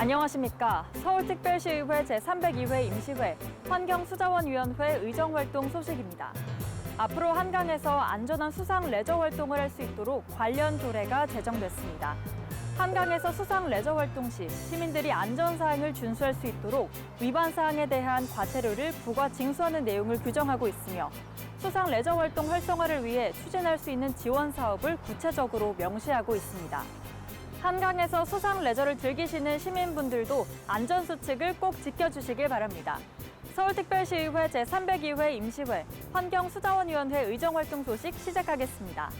안녕하십니까. 서울특별시의회 제302회 임시회 환경수자원위원회 의정활동 소식입니다. 앞으로 한강에서 안전한 수상 레저 활동을 할 수 있도록 관련 조례가 제정됐습니다. 한강에서 수상 레저 활동 시 시민들이 안전 사항을 준수할 수 있도록 위반 사항에 대한 과태료를 부과 징수하는 내용을 규정하고 있으며 수상 레저 활동 활성화를 위해 추진할 수 있는 지원 사업을 구체적으로 명시하고 있습니다. 한강에서 수상 레저를 즐기시는 시민분들도 안전수칙을 꼭 지켜주시길 바랍니다. 서울특별시의회 제302회 임시회 환경수자원위원회 의정활동 소식 시작하겠습니다.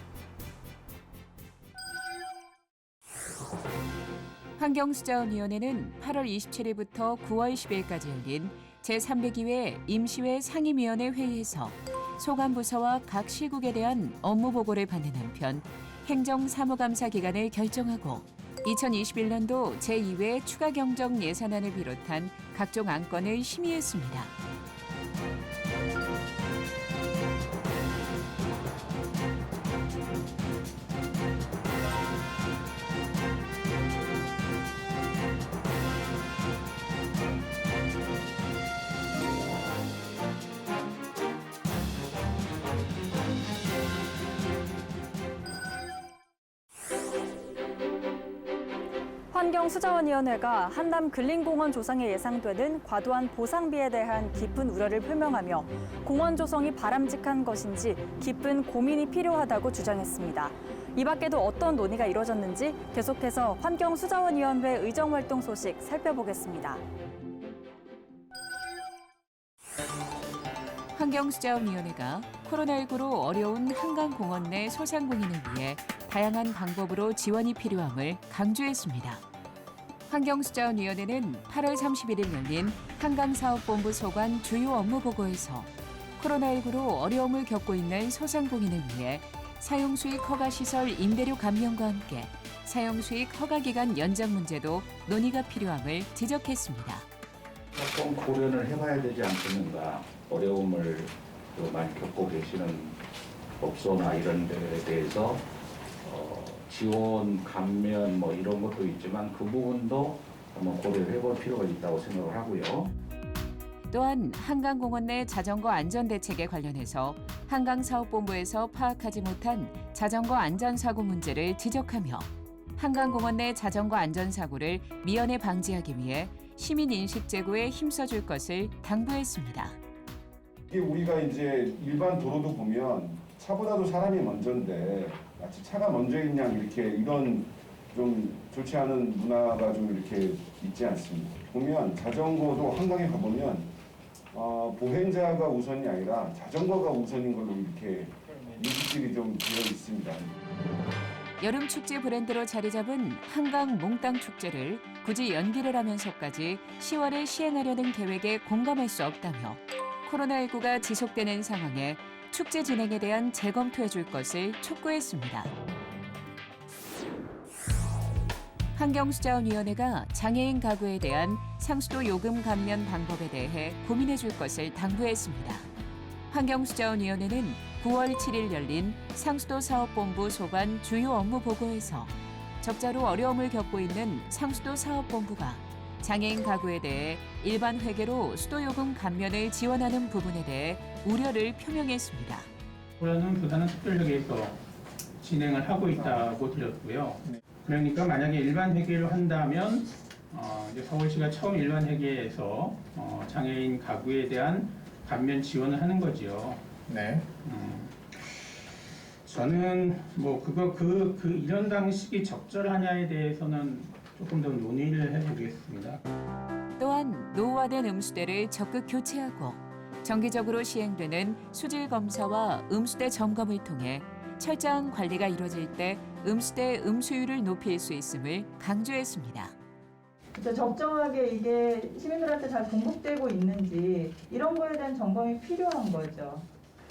환경수자원위원회는 8월 27일부터 9월 10일까지 열린 제302회 임시회 상임위원회 회의에서 소관부서와 각 시국에 대한 업무 보고를 받는 한편 행정 사무감사 기간을 결정하고 2021년도 제2회 추가 경정 예산안을 비롯한 각종 안건을 심의했습니다. 환경수자원위원회가 한남 근린공원 조성에 예상되는 과도한 보상비에 대한 깊은 우려를 표명하며 공원 조성이 바람직한 것인지 깊은 고민이 필요하다고 주장했습니다. 이 밖에도 어떤 논의가 이뤄졌는지 계속해서 환경수자원위원회 의정활동 소식 살펴보겠습니다. 환경수자원위원회가 코로나19로 어려운 한강공원 내 소상공인을 위해 다양한 방법으로 지원이 필요함을 강조했습니다. 환경수자원위원회는 8월 31일 열린 한강사업본부 소관 주요 업무 보고에서 코로나19로 어려움을 겪고 있는 소상공인을 위해 사용수익 허가시설 임대료 감면과 함께 사용수익 허가기간 연장 문제도 논의가 필요함을 지적했습니다. 조금 고려를 해봐야 되지 않겠는가 어려움을 그 많이 겪고 계시는 업소나 이런 데에 대해서 어, 지원 감면 뭐 이런 것도 있지만 그 부분도 한번 고려를 해볼 필요가 있다고 생각을 하고요. 또한 한강공원 내 자전거 안전 대책에 관련해서 한강사업본부에서 파악하지 못한 자전거 안전사고 문제를 지적하며 한강공원 내 자전거 안전사고를 미연에 방지하기 위해 시민 인식 제고에 힘써줄 것을 당부했습니다. 이게 우리가 이제 일반 도로도 보면 차보다도 사람이 먼저인데 마치 차가 먼저인 양 이렇게 이런 좀 좋지 않은 문화가 좀 이렇게 있지 않습니다. 보면 자전거도 한강에 가보면 어, 보행자가 우선이 아니라 자전거가 우선인 걸로 이렇게 인식들이 좀 되어 있습니다. 여름 축제 브랜드로 자리 잡은 한강 몽땅 축제를 굳이 연기를 하면서까지 10월에 시행하려는 계획에 공감할 수 없다며 코로나19가 지속되는 상황에 축제 진행에 대한 재검토해 줄 것을 촉구했습니다. 환경수자원위원회가 장애인 가구에 대한 상수도 요금 감면 방법에 대해 고민해 줄 것을 당부했습니다. 환경수자원위원회는 9월 7일 열린 상수도 사업본부 소관 주요 업무 보고에서 적자로 어려움을 겪고 있는 상수도 사업본부가 장애인 가구에 대해 일반 회계로 수도요금 감면을 지원하는 부분에 대해 우려를 표명했습니다. 올해는 부산은 특별회계에서 진행을 하고 있다고 들었고요. 그러니까 만약에 일반 회계를 한다면 어, 이제 서울시가 처음 일반 회계에서 어, 장애인 가구에 대한 감면 지원을 하는 거지요. 네. 음, 저는 뭐 그거 그, 그 이런 방식이 적절하냐에 대해서는 조금 더 논의를 해보겠습니다. 또한 노후화된 음수대를 적극 교체하고 정기적으로 시행되는 수질 검사와 음수대 점검을 통해 철저한 관리가 이루어질 때 음수대 음수율을 높일 수 있음을 강조했습니다. 진짜 적정하게 이게 시민들한테 잘 공급되고 있는지 이런 거에 대한 점검이 필요한 거죠.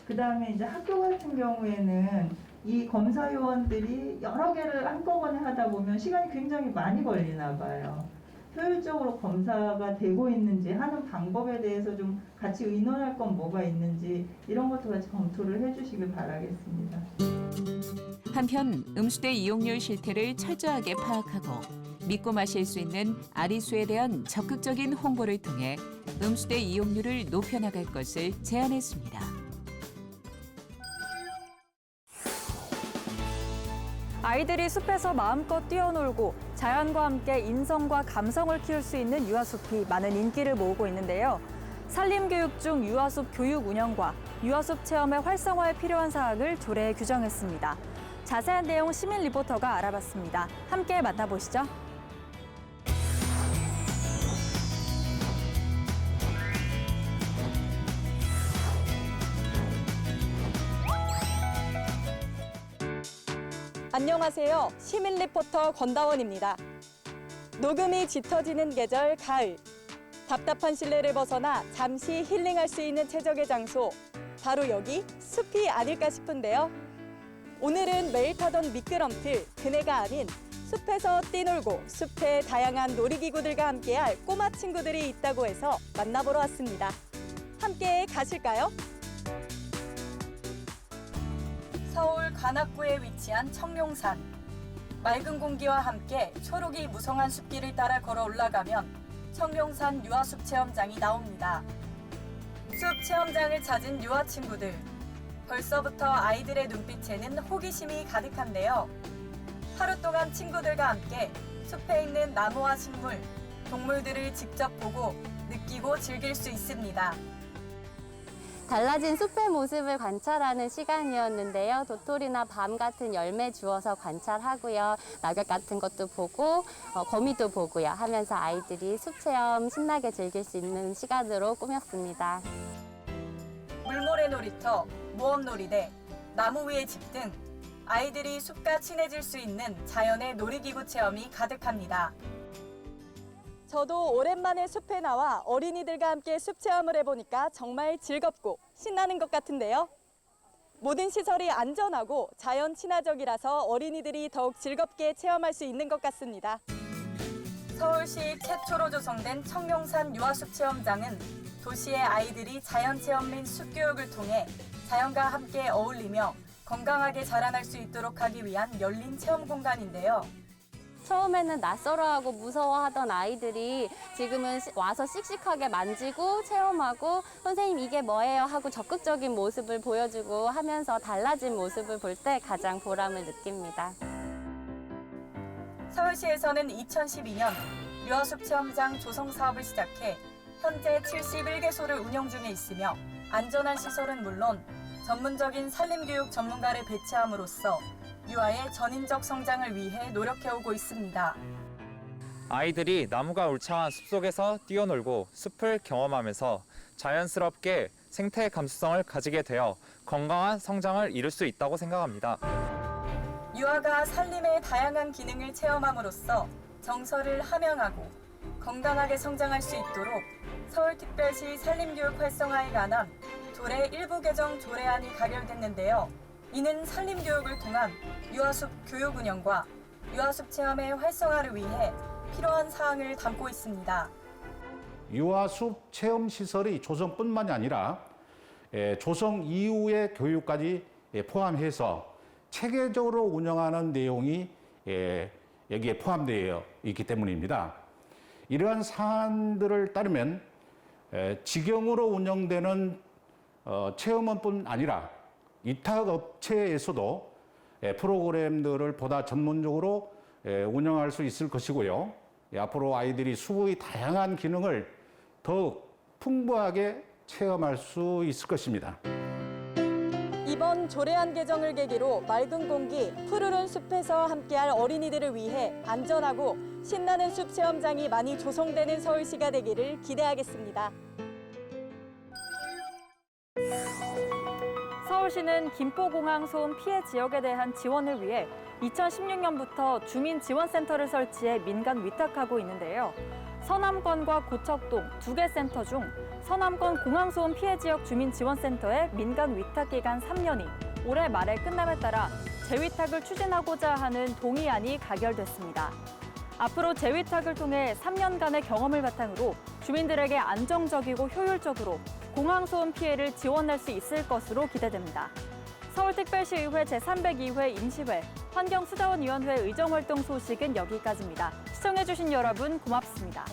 그 다음에 이제 학교 같은 경우에는 이 검사 요원들이 여러 개를 한꺼번에 하다 보면 시간이 굉장히 많이 걸리나 봐요. 효율적으로 검사가 되고 있는지 하는 방법에 대해서 좀 같이 의논할 건 뭐가 있는지 이런 것도 같이 검토를 해주시길 바라겠습니다. 한편 음수대 이용률 실태를 철저하게 파악하고 믿고 마실 수 있는 아리수에 대한 적극적인 홍보를 통해 음수대 이용률을 높여나갈 것을 제안했습니다. 아이들이 숲에서 마음껏 뛰어놀고 자연과 함께 인성과 감성을 키울 수 있는 유아숲이 많은 인기를 모으고 있는데요. 산림교육 중 유아숲 교육 운영과 유아숲 체험의 활성화에 필요한 사항을 조례에 규정했습니다. 자세한 내용 시민 리포터가 알아봤습니다. 함께 만나보시죠. 안녕하세요. 시민 리포터 권다원입니다. 녹음이 짙어지는 계절 가을. 답답한 실내를 벗어나 잠시 힐링할 수 있는 최적의 장소. 바로 여기 숲이 아닐까 싶은데요. 오늘은 매일 타던 미끄럼틀 그네가 아닌 숲에서 뛰놀고 숲의 다양한 놀이기구들과 함께할 꼬마 친구들이 있다고 해서 만나보러 왔습니다. 함께 가실까요? 관악구에 위치한 청룡산. 맑은 공기와 함께 초록이 무성한 숲길을 따라 걸어 올라가면 청룡산 유아숲 체험장이 나옵니다. 숲 체험장을 찾은 유아 친구들. 벌써부터 아이들의 눈빛에는 호기심이 가득한데요. 하루 동안 친구들과 함께 숲에 있는 나무와 식물, 동물들을 직접 보고 느끼고 즐길 수 있습니다. 달라진 숲의 모습을 관찰하는 시간이었는데요. 도토리나 밤 같은 열매 주워서 관찰하고요. 낙엽 같은 것도 보고 어, 거미도 보고요. 하면서 아이들이 숲 체험 신나게 즐길 수 있는 시간으로 꾸몄습니다. 물모래 놀이터, 모험 놀이대, 나무 위의 집 등 아이들이 숲과 친해질 수 있는 자연의 놀이기구 체험이 가득합니다. 저도 오랜만에 숲에 나와 어린이들과 함께 숲 체험을 해보니까 정말 즐겁고 신나는 것 같은데요. 모든 시설이 안전하고 자연 친화적이라서 어린이들이 더욱 즐겁게 체험할 수 있는 것 같습니다. 서울시 최초로 조성된 청룡산 유아숲 체험장은 도시의 아이들이 자연 체험 및 숲교육을 통해 자연과 함께 어울리며 건강하게 자라날 수 있도록 하기 위한 열린 체험 공간인데요. 처음에는 낯설어하고 무서워하던 아이들이 지금은 시- 와서 씩씩하게 만지고 체험하고 선생님 이게 뭐예요 하고 적극적인 모습을 보여주고 하면서 달라진 모습을 볼 때 가장 보람을 느낍니다. 서울시에서는 2012년 유아숲 체험장 조성 사업을 시작해 현재 71개소를 운영 중에 있으며 안전한 시설은 물론 전문적인 산림교육 전문가를 배치함으로써 유아의 전인적 성장을 위해 노력해오고 있습니다. 아이들이 나무가 울창한 숲속에서 뛰어놀고 숲을 경험하면서 자연스럽게 생태 감수성을 가지게 되어 건강한 성장을 이룰 수 있다고 생각합니다. 유아가 산림의 다양한 기능을 체험함으로써 정서를 함양하고 건강하게 성장할 수 있도록 서울특별시 산림교육 활성화에 관한 조례 일부 개정 조례안이 가결됐는데요. 이는 산림교육을 통한 유아숲 교육 운영과 유아숲 체험의 활성화를 위해 필요한 사항을 담고 있습니다. 유아숲 체험 시설의 조성뿐만이 아니라 에, 조성 이후의 교육까지 에, 포함해서 체계적으로 운영하는 내용이 에, 여기에 포함되어 있기 때문입니다. 이러한 사안들을 따르면 에, 직영으로 운영되는 어, 체험원뿐 아니라 위탁 업체에서도 에, 프로그램들을 보다 전문적으로 에, 운영할 수 있을 것이고요. 예, 앞으로 아이들이 수의 다양한 기능을 더욱 풍부하게 체험할 수 있을 것입니다. 이번 조례안 개정을 계기로 맑은 공기, 푸르른 숲에서 함께할 어린이들을 위해 안전하고 신나는 숲 체험장이 많이 조성되는 서울시가 되기를 기대하겠습니다. 서울시는 김포공항 소음 피해 지역에 대한 지원을 위해 2016년부터 주민지원센터를 설치해 민간 위탁하고 있는데요. 서남권과 고척동 두 개 센터 중 서남권 공항소음 피해 지역 주민지원센터의 민간 위탁 기간 3년이 올해 말에 끝남에 따라 재위탁을 추진하고자 하는 동의안이 가결됐습니다. 앞으로 재위탁을 통해 3년간의 경험을 바탕으로 주민들에게 안정적이고 효율적으로 공항 소음 피해를 지원할 수 있을 것으로 기대됩니다. 서울특별시의회 제302회 임시회 환경수자원위원회 의정활동 소식은 여기까지입니다. 시청해주신 여러분 고맙습니다.